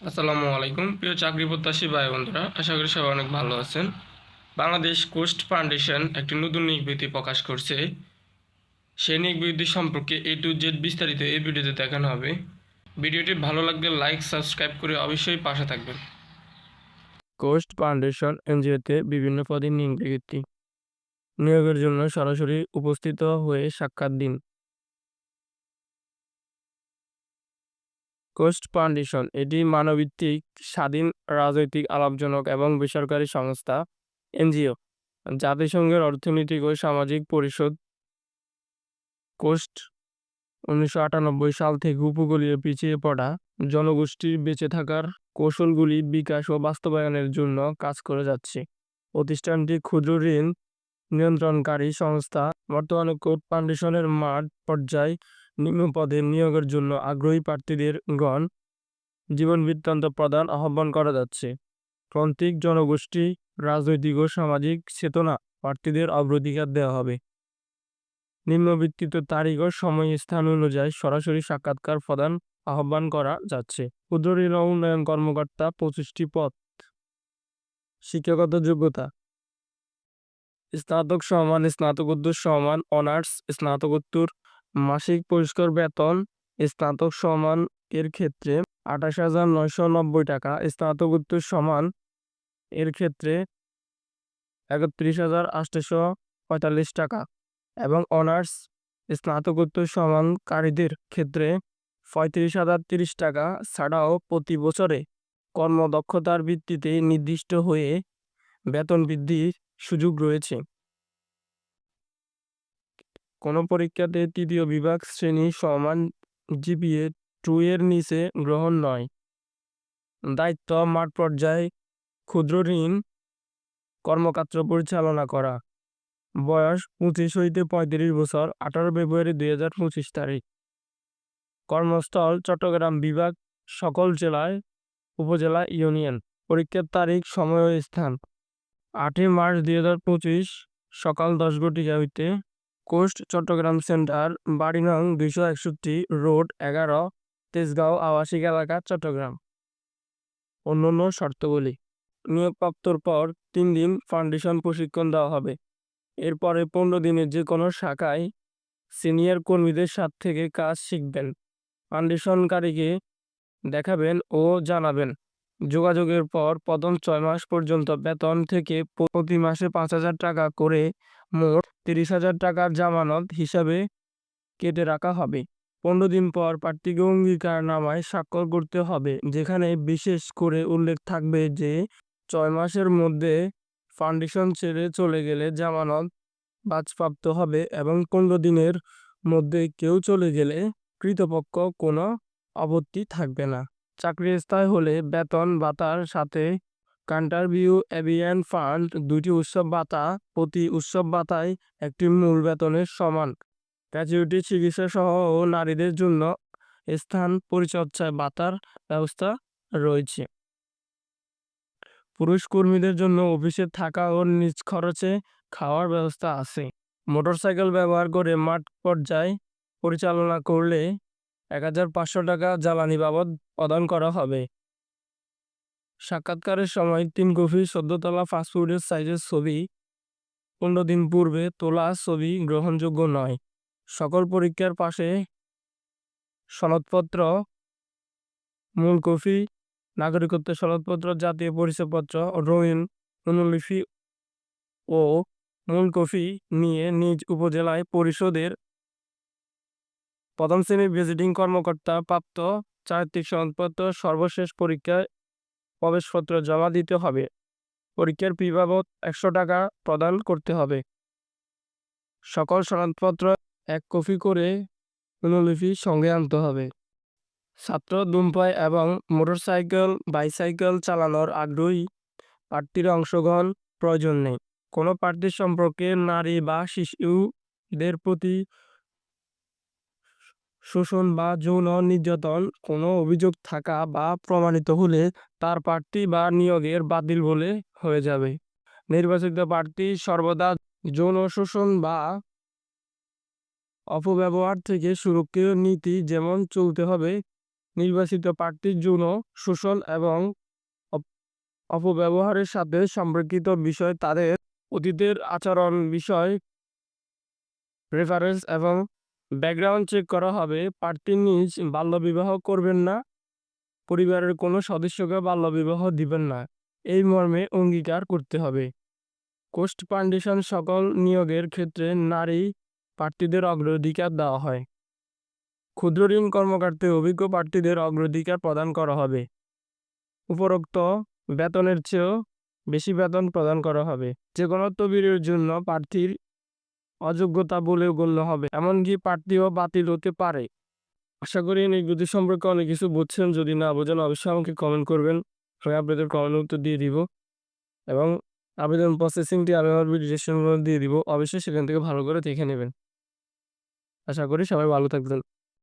আসসালামু আলাইকুম। প্রিয় চাকরি প্রত্যাশী ভাই বন্ধুরা আশা করি সবাই অনেক ভালো আছেন। বাংলাদেশ কোস্ট ফাউন্ডেশন একটি নতুন বিজ্ঞপ্তি প্রকাশ করছে। সেই বিজ্ঞপ্তি সম্পর্কে এ টু জেড বিস্তারিত এই ভিডিওতে দেখানো হবে। ভিডিওটি ভালো লাগলে লাইক, সাবস্ক্রাইব করে অবশ্যই পাশে থাকবেন। কোস্ট ফাউন্ডেশন এনজিওতে বিভিন্ন পদে নিয়োগ নিয়োগের জন্য সরাসরি উপস্থিত হয়ে সাক্ষাৎ দিন। কোস্ট ফাউন্ডেশন, এটি মানবভিত্তিক, স্বাধীন, রাজনৈতিক, আলাপজনক এবং বেসরকারি সংস্থা, এনজিও। জাতিসংঘের অর্থনৈতিক ও সামাজিক পরিষদ কোস্ট উনিশশো আটানব্বই সাল থেকে উপকূলীয় পিছিয়ে পড়া জনগোষ্ঠীর বেঁচে থাকার কৌশলগুলি বিকাশ ও বাস্তবায়নের জন্য কাজ করে যাচ্ছে। প্রতিষ্ঠানটি ক্ষুদ্র ঋণ নিয়ন্ত্রণকারী সংস্থা, বর্তমানে কোর্ট ফাউন্ডেশনের মাঠ পর্যায়ে নিম্ন পদে নিয়োগের জন্য আগ্রহী প্রার্থীদের গণ জীবন বৃত্তান্ত প্রদান আহ্বান করা যাচ্ছে। প্রান্তিক জনগোষ্ঠী, রাজনৈতিক ও সামাজিক চেতনা প্রার্থীদের অগ্রাধিকার দেওয়া হবে। নিম্নবৃত্তিত তারিখ ও সময় স্থান অনুযায়ী সরাসরি সাক্ষাৎকার প্রদান আহ্বান করা যাচ্ছে। ক্ষুদ্র ঋণ উন্নয়ন কর্মকর্তা পঁচিশটি পদ। শিক্ষাগত যোগ্যতা। স্নাতক সমান, স্নাতকোত্তর সমান, অনার্স, স্নাতকোত্তর মাসিক পরিষ্কার বেতন স্নাতক সমান এর ক্ষেত্রে আঠাশ হাজার নয়শো নব্বই টাকা স্নাতকোত্তর সমান এর ক্ষেত্রে একত্রিশ হাজার আটশোশো পঁয়তাল্লিশ টাকা এবং অনার্স স্নাতকোত্তর সমানকারীদের ক্ষেত্রে পঁয়ত্রিশ হাজার তিরিশ টাকা ছাড়াও প্রতি বছরে কর্মদক্ষতার ভিত্তিতে নির্দিষ্ট হয়ে বেতন বৃদ্ধির সুযোগ রয়েছে। কোনো পরীক্ষাতে তৃতীয় বিভাগ শ্রেণি সমান জিপিএ টু এর নিচে গ্রহণ নয়। দায়িত্ব মাঠ পর্যায়ে ক্ষুদ্র ঋণ, কর্মক্ষেত্র পরিচালনা করা। বয়স পঁচিশ হইতে পঁয়ত্রিশ বছর, আঠারো ফেব্রুয়ারি দুই হাজার পঁচিশ তারিখ। কর্মস্থল চট্টগ্রাম বিভাগ, সকল জেলায়, উপজেলা ইউনিয়ন। পরীক্ষার তারিখ, সময় ও স্থান। আটই মার্চ দুই হাজার পঁচিশ, সকাল দশ ঘটিকা হইতে কোস্ট চট্টগ্রাম সেন্টার, বাড়ি নং দুইশো একষট্টি, রোড এগারো, তেজগাঁও, আবাসিক এলাকা, চট্টগ্রাম। অন্যান্য শর্তাবলী। নিয়োগপ্রাপ্তর পর তিন দিন ফাউন্ডেশন প্রশিক্ষণ দেওয়া হবে। এরপরে পনেরো দিনের যে কোনো শাখায় সিনিয়র কর্মীদের সাথ থেকে কাজ শিখবেন, ফাউন্ডেশনকারীকে দেখাবেন ও জানাবেন। যোগাযোগের পর প্রথম ছয় মাস পর্যন্ত বেতন থেকে প্রতি মাসে পাঁচ হাজার টাকা করে মোট তিরিশ হাজার টাকার জামানত হিসাবে কেটে রাখা হবে। পনেরো দিন পর প্রার্থীকে অঙ্গীকারনামায় স্বাক্ষর করতে হবে, যেখানে বিশেষ করে উল্লেখ থাকবে যে, ছয় মাসের মধ্যে ফাউন্ডেশন ছেড়ে চলে গেলে জামানত বাজপ্রাপ্ত হবে এবং পনেরো দিনের মধ্যে কেউ চলে গেলে কৃতপক্ষ কোনো আপত্তি থাকবে না। চাকরি স্থায়ী হলে বেতন ভাতার সাথে কান্টারভিউ এভিয়ান ফান্ড দুটি উৎসব ভাতা, প্রতি উৎসব ভাতায় একটি মূল বেতনের সমান। গ্র্যাচুইটি চিকিৎসা সহ ও নারীদের জন্য স্থান পরিচর্যায় ভাতার ব্যবস্থা রয়েছে। পুরুষ কর্মীদের জন্য অফিসে থাকা ও নিজ খরচে খাওয়ার ব্যবস্থা আছে। মোটরসাইকেল ব্যবহার করে মাঠ পর্যায়ে পরিচালনা করলে এক হাজার পাঁচশো টাকা জ্বালানি বাবদ প্রদান করা হবে। সাক্ষাৎকারের সময় তিন কপি সদ্যতলা ফাস্টফুডের সাইজের ছবি। পনেরো দিন পূর্বে তোলা ছবি গ্রহণযোগ্য নয়। সকল পরীক্ষার পাশে সনদপত্র, মূল কপি, নাগরিকত্ব সনদপত্র, জাতীয় পরিচয়পত্র, রঙিন অনুলিপি ও মূল কপি নিয়ে নিজ উপজেলায় পরিষদের প্রথম শ্রেণির ভিজিটিং কর্মকর্তা প্রাপ্ত চারিত্রিক সনদপত্র সর্বশেষ পরীক্ষায় প্রবেশপত্র জমা দিতে হবে। পরীক্ষার ফি বাবদ একশো টাকা প্রদান করতে হবে। সকল সনদপত্র এক কপি করে অনুলিপি সঙ্গে আনতে হবে। ছাত্র ধূমপাই এবং মোটরসাইকেল, বাইসাইকেল চালানোর আগ্রহী প্রার্থীর অংশগ্রহণ প্রয়োজন নেই। কোনো প্রার্থীর সম্পর্কে নারী বা শিশুদের প্রতি শোষণ বা যৌন নির্যাতন কোনো অভিযোগ থাকা বা প্রমাণিত হলে তার প্রার্থী বা নিয়োগের বাতিল বলে হয়ে যাবে। নির্বাচিত প্রার্থী সর্বদা যৌন শোষণ বা অপব্যবহার থেকে সুরক্ষিত নীতি যেমন চলতে হবে, নির্বাচিত প্রার্থীর যৌন শোষণ এবং অপব্যবহারের সাথে সম্পর্কিত বিষয় তাদের অতীতের আচরণ বিষয় রেফারেন্স এবং ব্যাকগ্রাউন্ড চেক করা হবে প্রার্থী নিজ বাল্যবিবাহ করবেন না, পরিবারের কোনো সদস্যকে বাল্যবিবাহ দিবেন না। এই মর্মে অঙ্গীকার করতে হবে। কোস্ট ফাউন্ডেশন সকল নিয়োগের ক্ষেত্রে নারী প্রার্থীদের অগ্রাধিকার দেওয়া হয়। ক্ষুদ্র ঋণ কর্মকর্তায় অভিজ্ঞ প্রার্থীদের অগ্রাধিকার প্রদান করা হবে। উপরোক্ত বেতনের চেয়েও বেশি বেতন প্রদান করা হবে। যে কোনো জন্য প্রার্থীর অযোগ্যতা বলেও গণ্য হবে, এমনকি প্রার্থীও বাতিল হতে পারে। আশা করি নির্গতি সম্পর্কে অনেক কিছু বুঝছেন, যদি না বোঝেন অবশ্যই আমাকে কমেন্ট করবেন। আমি আপনাদের কমেন্ট উত্তর দিয়ে দিব এবং আবেদন প্রসেসিংটি আমি আমার ভিডিও দিয়ে দিব। অবশ্যই সেখান থেকে ভালো করে দেখে নেবেন। আশা করি সবাই ভালো থাকবেন।